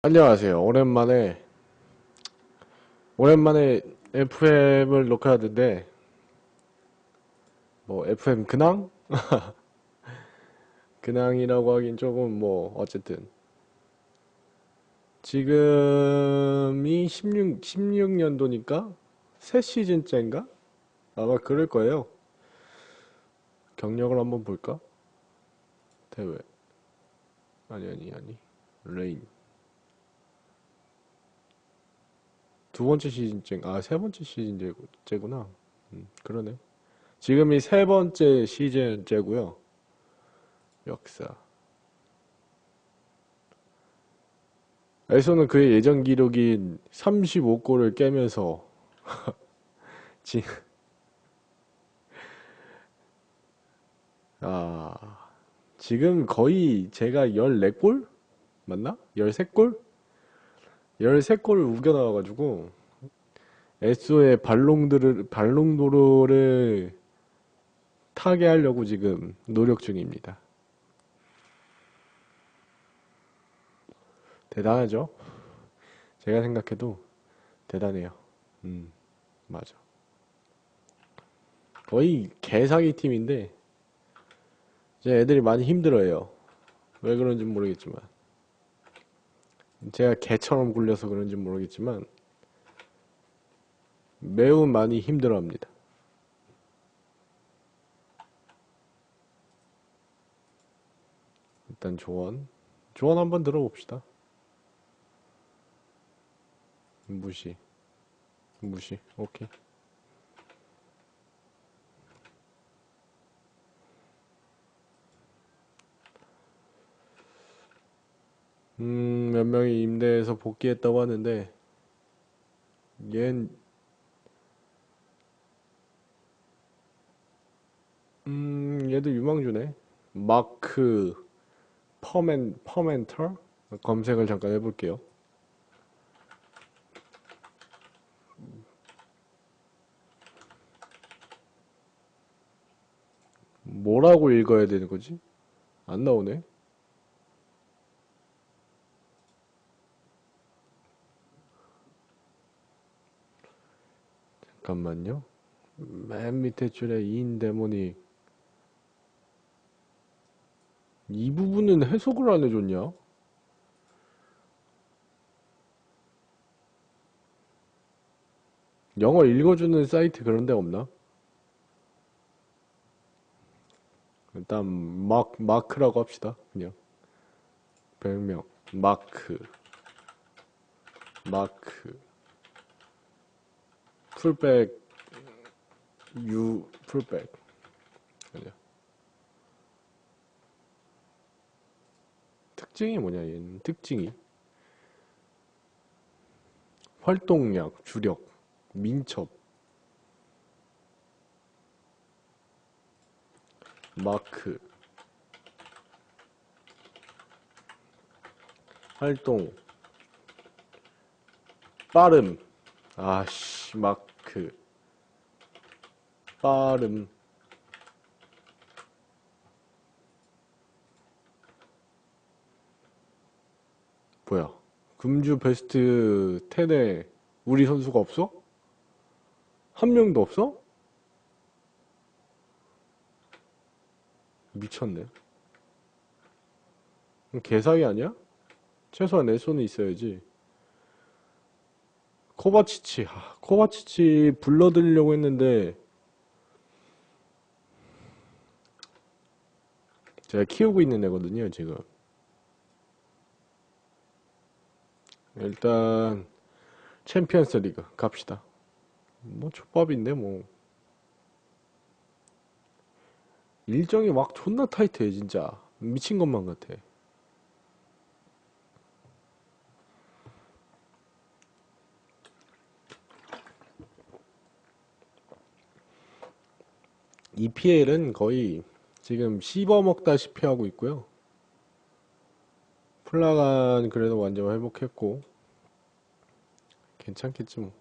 안녕하세요. 오랜만에 오랜만에 FM을 녹화하는데 뭐 FM 근황? 근황이라고 하긴 조금 뭐 어쨌든 지금이 16 16년도니까 새 시즌째인가? 아마 그럴 거예요. 경력을 한번 볼까? 대회 아니 아니 아니 레인 두 번째 시즌째, 아, 세 번째 시즌째구나. 음, 그러네. 지금이 세 번째 시즌째고요. 역사. 에서는 그의 예전 기록인 35골을 깨면서 지, 아, 지금 거의 제가 14골? 맞나? 13골? 13골을 우겨나와가지고 에쏘의 발롱들을 발롱도르를 타게 하려고 지금 노력 중입니다. 대단하죠? 제가 생각해도 대단해요. 음, 맞아. 거의 개사기 팀인데 이제 애들이 많이 힘들어해요. 왜 그런지 모르겠지만. 제가 개처럼 굴려서 그런지 모르겠지만 매우 많이 힘들어합니다. 일단 조언. 조언 한번 들어봅시다. 무시. 무시. 오케이. 음, 몇 명이 임대해서 복귀했다고 하는데, 얜, 음, 얘도 유망주네. 마크, 퍼맨, 퍼멘터? 검색을 잠깐 해볼게요. 뭐라고 읽어야 되는 거지? 안 나오네. 잠깐만요. 맨 밑에 줄에 인 데모닉 이 부분은 해석을 안 해줬냐? 영어 읽어주는 사이트 그런 데 없나? 일단 마크, 마크라고 합시다. 그냥 별명 마크 마크 풀백 유 풀백. 아니야 특징이 뭐냐 얘는? 특징이? 활동량 주력 민첩. 마크. 활동. 빠름. 아씨 마 크 빠름 뭐야 금주 베스트 10에 우리 선수가 없어? 한 명도 없어? 미쳤네 개사기 아니야? 최소한 내 손에 있어야지 코바치치 아, 코바치치 불러드리려고 했는데 제가 키우고 있는 애거든요 지금. 일단 챔피언스 리그 갑시다. 뭐 족밥인데 뭐. 일정이 막 존나 타이트해 진짜. 미친 것만 같아 EPL은 거의 지금 씹어먹다시피 하고 있고요. 플라간 그래도 완전 회복했고 괜찮겠지 뭐.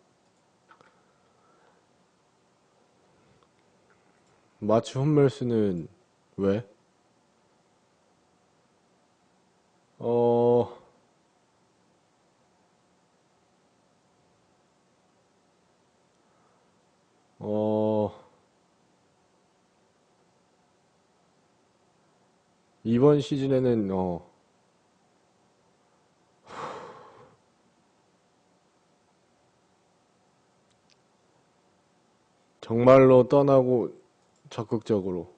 마츠 홈멜스는 왜? 어... 어... 이번 시즌에는 어 정말로 떠나고 적극적으로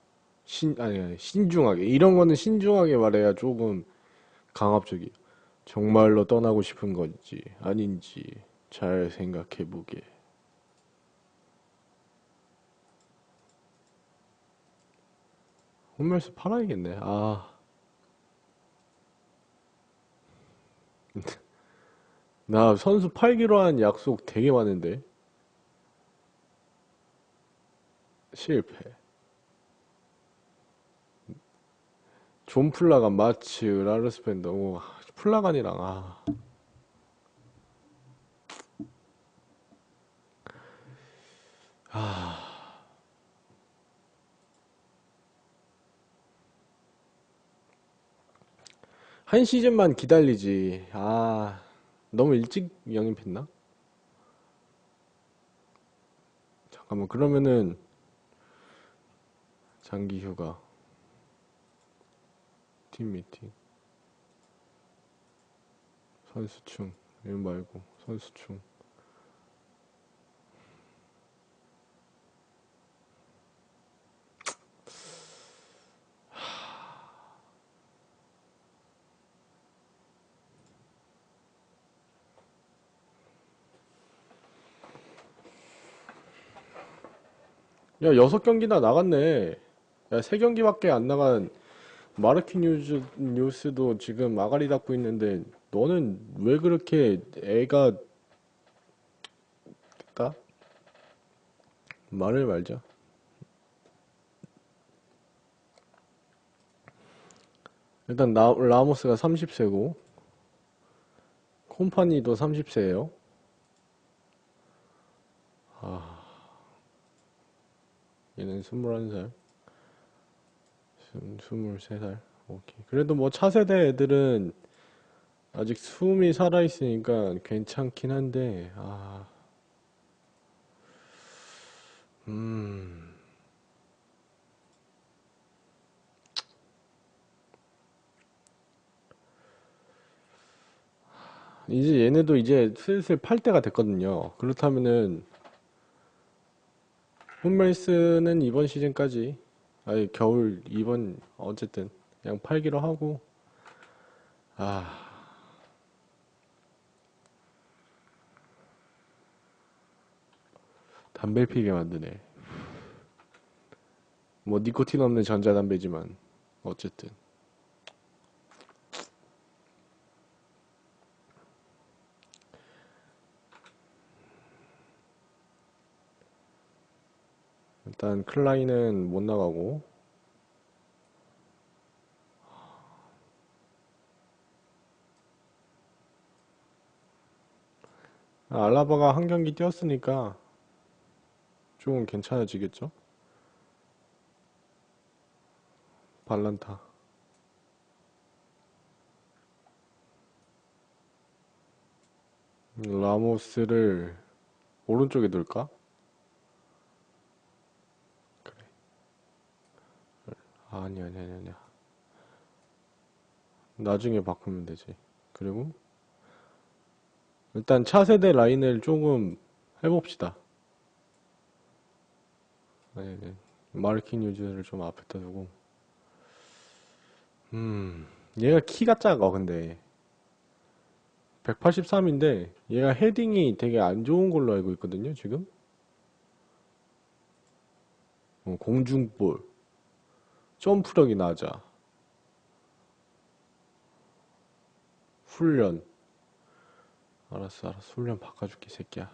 신 아니 신중하게 이런 거는 신중하게 말해야 조금 강압적이 정말로 떠나고 싶은 건지 아닌지 잘 생각해 보게. 홈멜스 팔아야겠네. 아. 나 선수 팔기로 한 약속 되게 많은데. 실패. 존 플라간, 마츠, 라르스펜더, 오, 플라간이랑, 아. 한 시즌만 기다리지. 아, 너무 일찍 영입했나? 잠깐만, 그러면은, 장기 휴가, 팀 미팅, 선수충, 이거 말고, 선수충. 야, 여섯 경기나 나갔네. 야, 세 경기밖에 안 나간 마르키 뉴스, 뉴스도 지금 아가리 닦고 있는데, 너는 왜 그렇게 애가 됐다? 말을 말자. 일단 라, 라모스가 30세고, 콤파니도 30세예요. 얘는 21살, 23살. 오케이. 그래도 뭐 차세대 애들은 아직 숨이 살아있으니까 괜찮긴 한데, 아, 음, 이제 얘네도 이제 슬슬 팔 때가 됐거든요. 그렇다면은, 홈멜스는 이번 시즌까지, 아니, 겨울, 이번, 어쨌든, 그냥 팔기로 하고, 아, 담배 피게 만드네. 뭐, 니코틴 없는 전자담배지만, 어쨌든. 일단, 클라인은 못 나가고, 아, 알라바가 한 경기 뛰었으니까, 좀 괜찮아지겠죠? 발란타. 라모스를 오른쪽에 둘까? 그래. 아니, 아니, 아니, 아니야. 나중에 바꾸면 되지. 그리고, 일단 차세대 라인을 조금 해봅시다. 네, 네. 마르킹 유즈를 좀 앞에다 두고. 음, 얘가 키가 작아, 근데. 183인데, 얘가 헤딩이 되게 안 좋은 걸로 알고 있거든요, 지금? 어, 공중볼. 점프력이 낮아. 훈련. 알았어, 알았어. 훈련 바꿔줄게, 새끼야.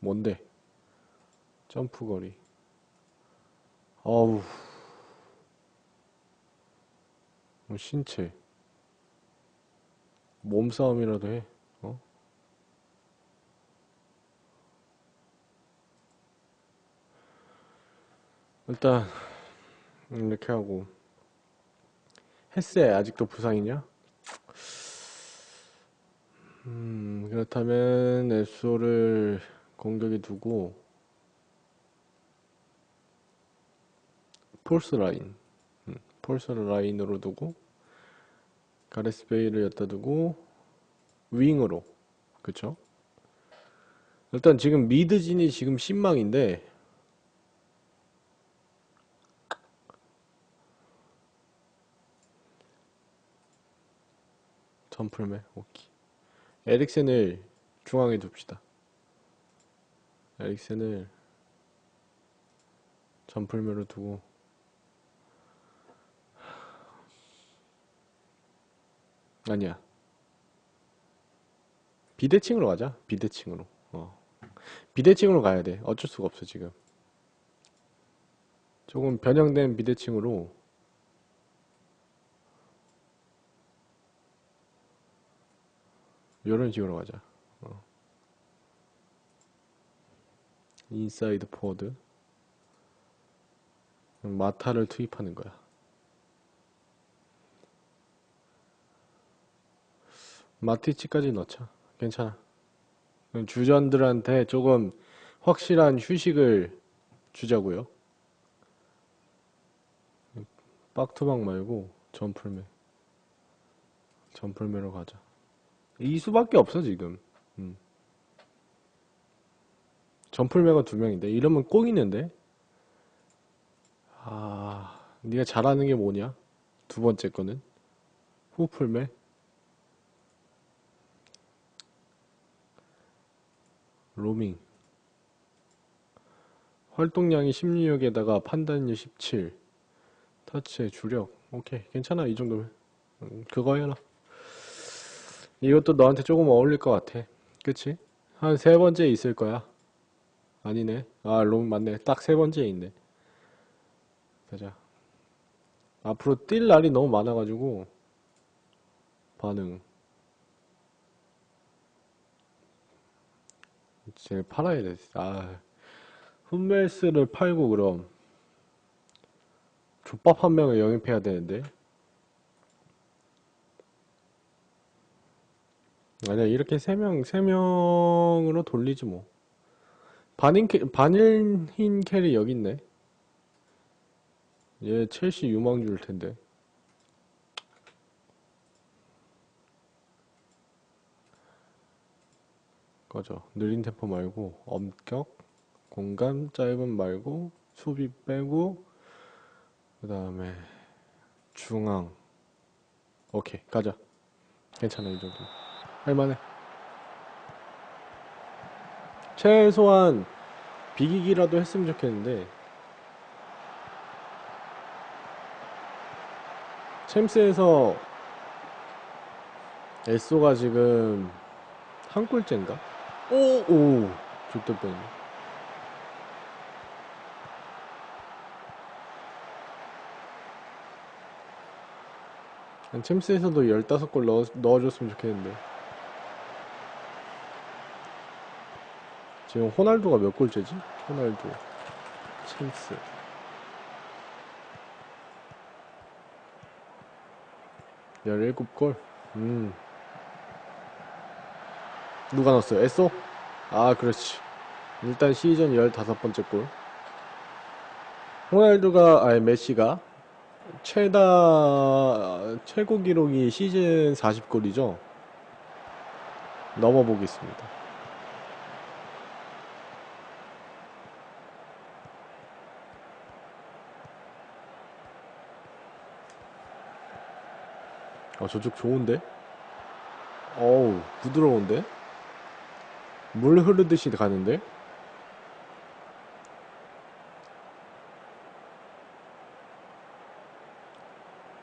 뭔데? 점프 거리. 어우, 뭐 신체. 몸싸움이라도 해. 어? 일단, 이렇게 하고. 햇세, 아직도 부상이냐? 음, 그렇다면, 에소를 공격에 두고, 폴스 라인. 폴서를 라인으로 두고 가레스 베일을 였다 두고 윙으로 그쵸? 일단 지금 미드진이 지금 신망인데 점플맨 오케이 에릭센을 중앙에 둡시다. 에릭센을 점플맨으로 두고. 아니야. 비대칭으로 가자. 비대칭으로. 어. 비대칭으로 가야 돼. 어쩔 수가 없어 지금. 조금 변형된 비대칭으로 이런 식으로 가자. 어. 인사이드 포워드 마타를 투입하는 거야. 마티치까지 넣자. 괜찮아. 주전들한테 조금 확실한 휴식을 주자고요. 빡투박 말고 점플맨. 점플맨으로 가자 이 수밖에 없어 지금. 음. 점플맨가 두 명인데 이러면 꽁이는데? 아 네가 잘하는 게 뭐냐? 두 번째 거는? 후풀맨 로밍. 활동량이 16에다가 판단력 17 터치의 주력. 오케이 괜찮아 이 정도면. 음, 그거 해라 이것도 너한테 조금 어울릴 것 같아. 그치? 한 세 번째 있을 거야. 아니네. 아 롱 맞네. 딱 세 번째 있네. 가자. 앞으로 뛸 날이 너무 많아가지고. 반응. 쟤 팔아야 돼. 아, 흠멜스를 팔고 그럼. 족밥 한 명을 영입해야 되는데. 아니야, 이렇게 세 명, 세 명으로 돌리지 뭐. 반인 캐, 반일흰 캐리 여기 있네. 얘 첼시 유망주일 텐데. 꺼져. 느린 템포 말고 엄격, 공간 짧은 말고 수비 빼고 그 다음에 중앙. 오케이 가자. 괜찮아 이 정도. 할만해. 최소한 비기기라도 했으면 좋겠는데 챔스에서 에쏘가 지금 한 골째인가? 오, 오, 좋다 뻔. 챔스에서도 15골 넣어, 넣어줬으면 좋겠는데. 지금 호날두가 몇 골째지? 호날두. 챔스. 열일곱 골 음. 누가 넣었어요? 에쏘? 아, 그렇지. 일단 시즌 15번째 골. 호날두가, 아니, 메시가 최다, 최고 기록이 시즌 40골이죠? 넘어보겠습니다. 어, 저쪽 좋은데? 어우, 부드러운데? 물 흐르듯이 가는데?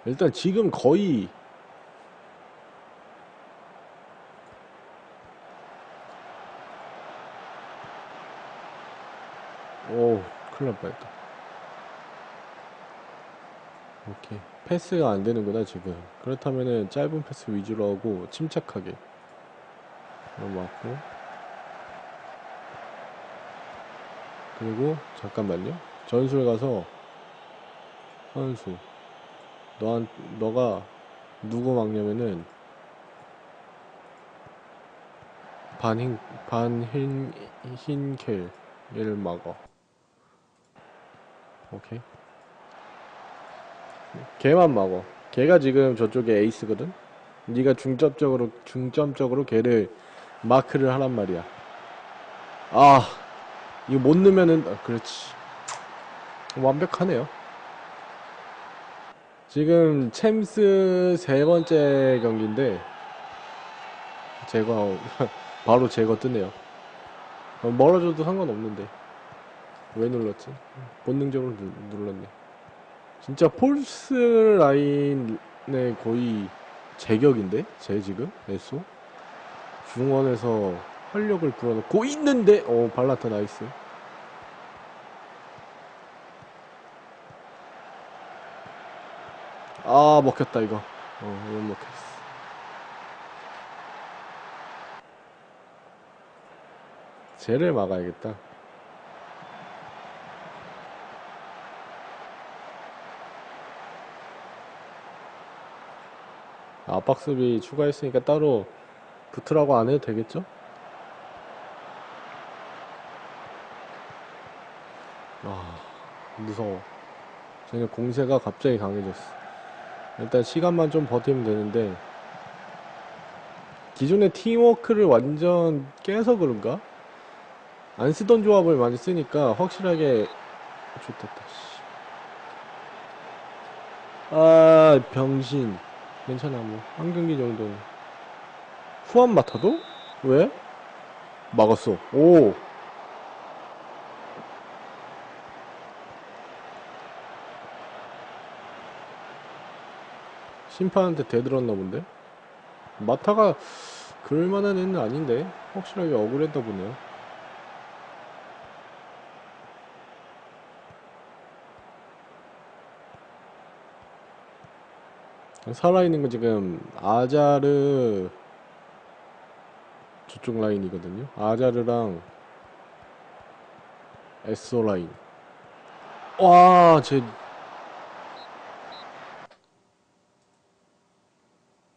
일단 지금 거의 오 큰일 날 뻔했다 오케이 패스가 안 되는구나 지금 그렇다면은 짧은 패스 위주로 하고 침착하게 넘어왔고 그리고 잠깐만요. 전술 가서 선수 너한 너가 누구 막냐면은 반흰 반흰 흰 켈 얘를 막어. 오케이. 걔만 막어. 걔가 지금 저쪽에 에이스거든. 네가 중점적으로 중점적으로 걔를 마크를 하란 말이야. 아, 이거 못 넣으면은 아, 그렇지. 완벽하네요. 지금 챔스 세 번째 경기인데 제거 바로 제거 뜨네요. 어, 멀어져도 상관없는데 왜 눌렀지? 본능적으로 누, 눌렀네. 진짜 폴스 라인의 거의 제격인데? 제 지금? 에소? 중원에서 활력을 불어넣고 있는데 어 발라타 나이스 아 먹혔다 이거 어 이건 먹혔어 쟤를 막아야겠다 압박 수비 추가했으니까 따로 붙으라고 안 해도 되겠죠? 아, 무서워. 쟤는 공세가 갑자기 강해졌어. 일단 시간만 좀 버티면 되는데, 기존의 팀워크를 완전 깨서 그런가? 안 쓰던 조합을 많이 쓰니까 확실하게 좋겠다. 씨. 아, 병신. 괜찮아, 뭐. 한 경기 정도는. 후안 맡아도? 왜? 막았어. 오! 심판한테 대들었나 본데? 마타가 그럴만한 애는 아닌데 확실하게 억울했나 보네요. 살아있는 건 지금 아자르 저쪽 라인이거든요. 아자르랑 에소 라인. 와, 쟤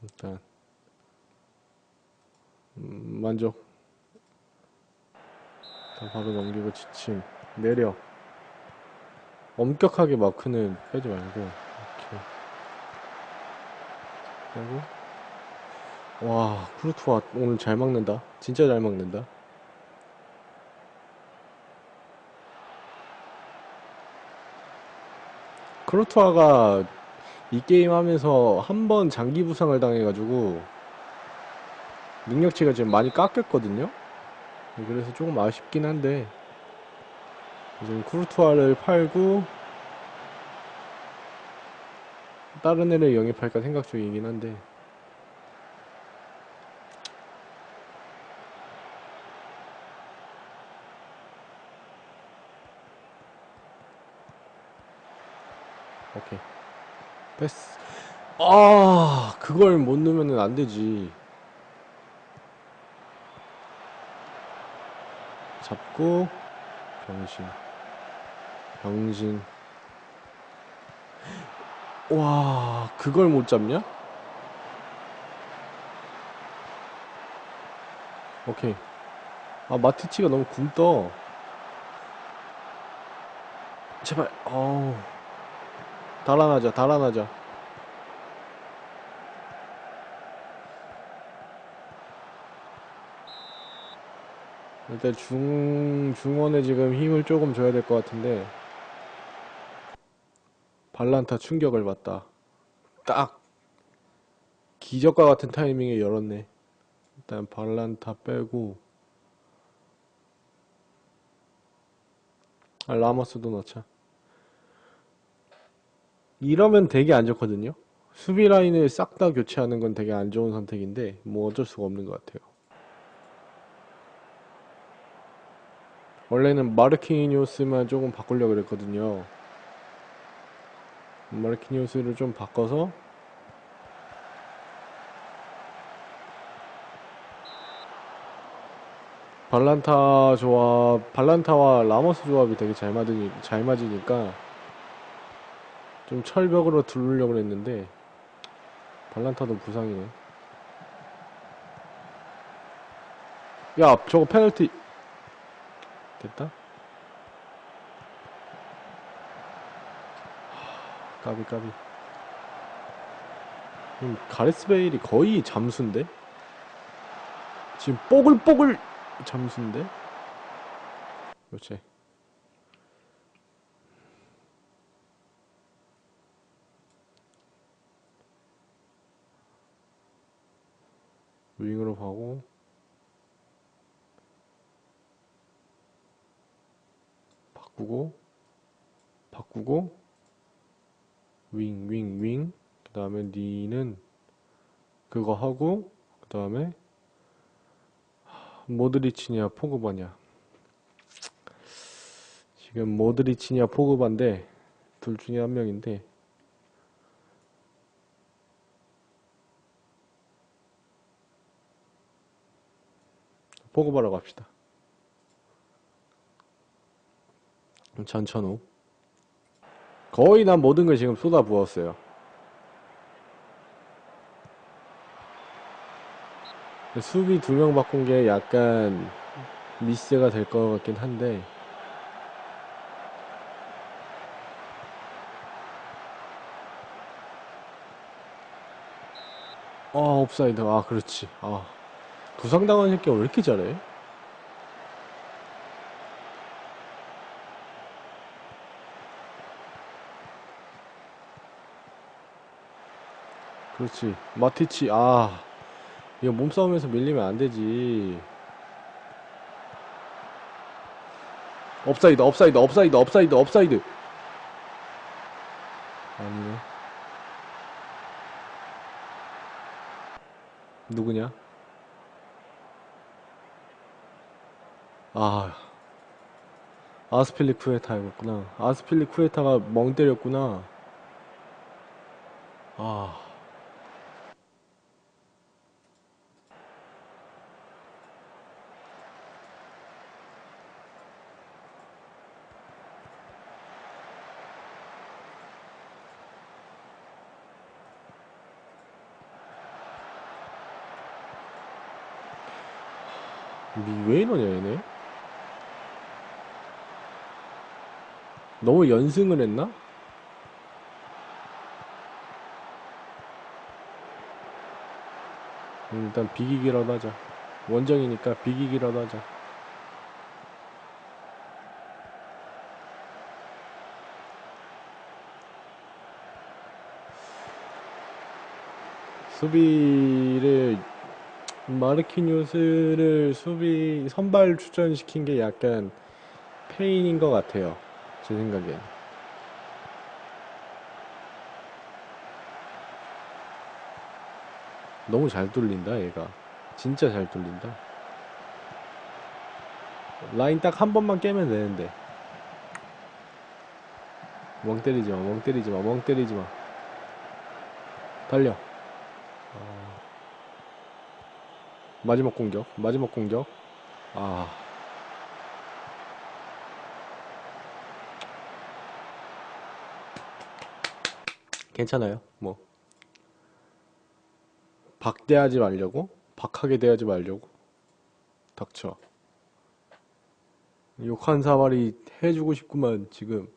일단 음, 만족. 일단 바로 넘기고 지침 내려. 엄격하게 마크는 빼지 말고 그리고 와 쿠르투아 오늘 잘 막는다. 진짜 잘 막는다. 쿠르투아가 이 게임 하면서 한 번 장기 부상을 당해가지고 능력치가 지금 많이 깎였거든요. 그래서 조금 아쉽긴 한데 지금 쿠르투아를 팔고 다른 애를 영입할까 생각 중이긴 한데. 오케이. 패스. 아 그걸 못 넣으면 안 되지. 잡고 병신. 병신 와 그걸 못 잡냐? 오케이. 아 마티치가 너무 굼떠. 제발 어우. 달아나자 달아나자. 일단 중 중원에 지금 힘을 조금 줘야 될 것 같은데 발란타 충격을 받다. 딱! 기적과 같은 타이밍에 열었네. 일단 발란타 빼고. 아, 라모스도 넣자. 이러면 되게 안 좋거든요. 수비 라인을 싹 다 교체하는 건 되게 안 좋은 선택인데 뭐 어쩔 수가 없는 것 같아요. 원래는 마르키니오스만 조금 바꾸려고 그랬거든요. 마르키니오스를 좀 바꿔서 발란타 조합, 발란타와 라모스 조합이 되게 잘 맞으니, 잘 맞으니까 좀 철벽으로 두르려고 했는데 발란타도 부상이네. 야, 저거 페널티 됐다. 까비 까비. 음, 가레스 베일이 거의 잠수인데? 지금 뽀글뽀글 잠수인데? 그렇지. 윙으로 가고 바꾸고 바꾸고 윙 윙 윙. 그 다음에 니는 그거 하고 그 다음에 모드리치냐 포그바냐. 지금 모드리치냐 포그바인데 둘 중에 한 명인데 포그바라고 합시다. 전천후 거의 난 모든 걸 지금 쏟아 부었어요. 수비 두 명 바꾼 게 약간 미스가 될 것 같긴 한데. 아 옵사이드. 아 그렇지. 아. 부상당한 새끼가 왜 이렇게 잘해? 그렇지. 마티치 아 이거 몸싸움에서 밀리면 안 되지. 업사이드 업사이드 업사이드 업사이드 업사이드. 아니네. 누구냐? 아 아스필리 쿠에타였구나. 아스필리 쿠에타가 멍 때렸구나. 아 왜 이러냐 얘네? 너무 연승을 했나? 음, 일단 비기기라도 하자. 원정이니까 비기기라도 하자. 수비를 마르키뉴스를 수비 선발 출전시킨 게 약간 페인인 것 같아요. 제 생각엔. 너무 잘 뚫린다, 얘가. 진짜 잘 뚫린다. 라인 딱 한 번만 깨면 되는데. 멍 때리지 마, 멍 때리지 마, 멍 때리지 마. 달려. 마지막 공격, 마지막 공격. 아. 괜찮아요. 뭐. 박대하지 말려고? 박하게 대하지 말려고? 닥쳐. 욕한 사발이 해주고 싶구만, 지금.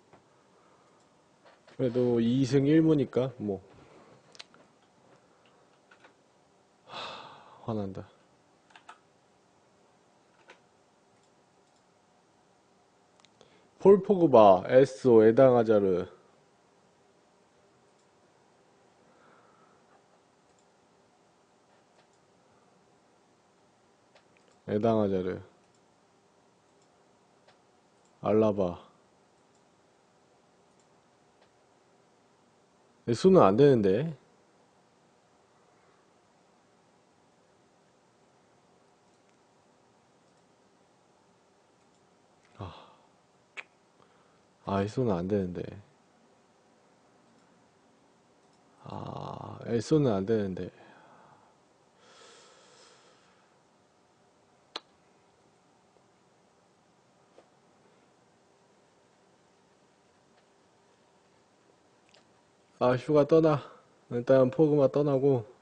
그래도 2승 1무니까, 뭐. 하, 화난다. 폴 포그바, 에스오, 에당 하자르. 에당 하자르. 알라바. 내 수는 안 되는데. 아, 이 수는 안 되는데. 아, 엘소는 안 되는데. 아, 휴가 떠나. 일단 포그마 떠나고.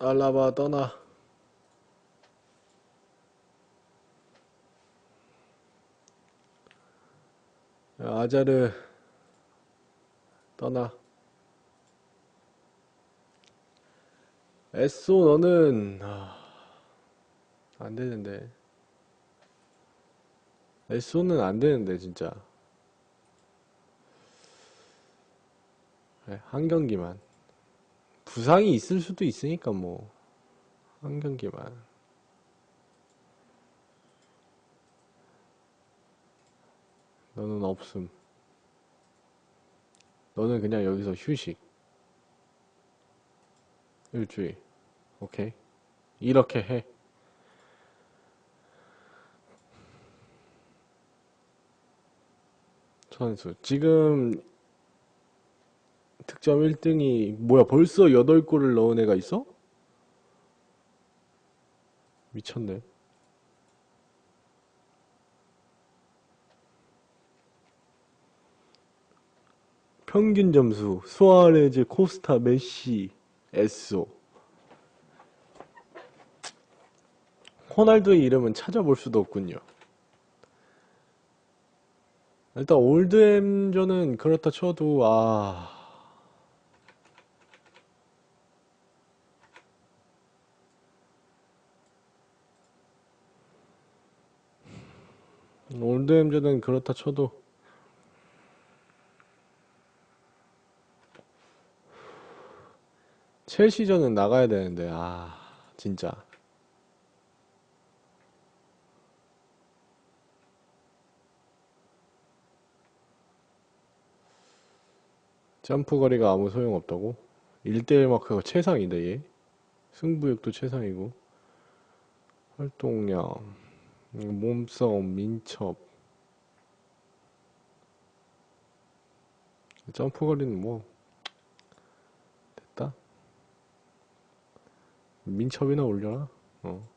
알라바 떠나. 아자르 떠나. 에쏘 너는 아, 안 되는데. 에쏘는 안 되는데 진짜. 그래, 한 경기만. 부상이 있을 수도 있으니까 뭐 한 경기만. 너는 없음. 너는 그냥 여기서 휴식. 일주일. 오케이. 이렇게 해. 선수. 지금 득점 1등이 뭐야 벌써 8골을 넣은 애가 있어? 미쳤네. 평균 점수 수아레즈, 코스타, 메시, 에쏘. 호날두의 이름은 찾아볼 수도 없군요. 일단 올드햄전은 그렇다 쳐도 아 올드햄전은 그렇다 쳐도 첼시전은 나가야 되는데 아 진짜. 점프 거리가 아무 소용 없다고? 1대1 마크가 최상인데 얘. 승부욕도 최상이고. 활동량 몸싸움 민첩. 점프 거리는 뭐 됐다. 민첩이나 올려라. 어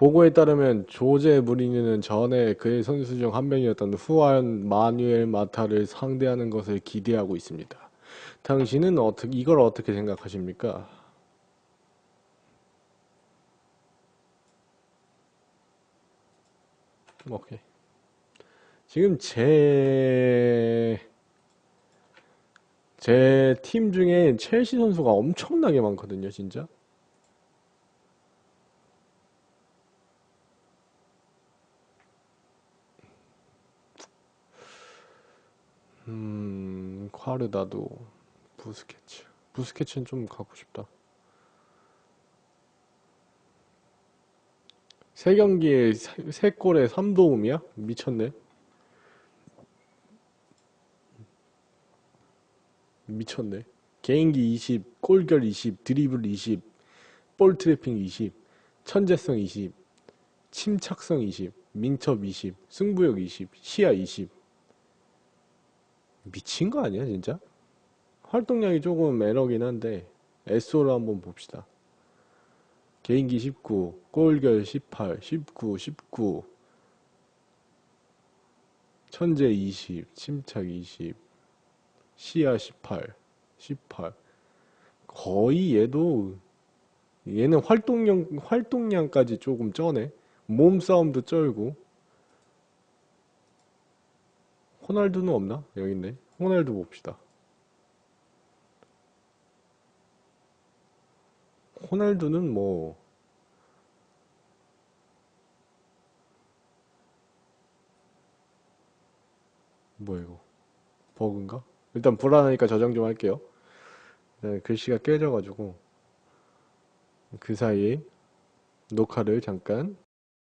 보고에 따르면 조제 무리뉴는 전에 그의 선수 중 한 명이었던 후안 마누엘 마타를 상대하는 것을 기대하고 있습니다. 당신은 어떻게 이걸 어떻게 생각하십니까? 오케이. 지금 제 제 팀 중에 첼시 선수가 엄청나게 많거든요, 진짜. 음, 콰르다도 부스케츠. 부스케츠는 좀 갖고 싶다. 세 경기에 세, 세 골에 3도움이야? 미쳤네. 미쳤네. 개인기 20, 골결 20, 드리블 20, 볼 트래핑 20, 천재성 20, 침착성 20, 민첩 20, 승부욕 20, 시야 20. 미친 거 아니야, 진짜? 활동량이 조금 에러긴 한데, 에소를 한번 봅시다. 개인기 19, 골결 18, 19, 19, 천재 20, 침착 20, 시야 18, 18. 거의 얘도, 얘는 활동량, 활동량까지 조금 쩌네. 몸싸움도 쩔고. 호날두는 없나? 여기 있네. 호날두 봅시다. 호날두는 뭐, 뭐야 이거? 버그인가? 일단 불안하니까 저장 좀 할게요. 네, 글씨가 깨져가지고 그 사이에 녹화를 잠깐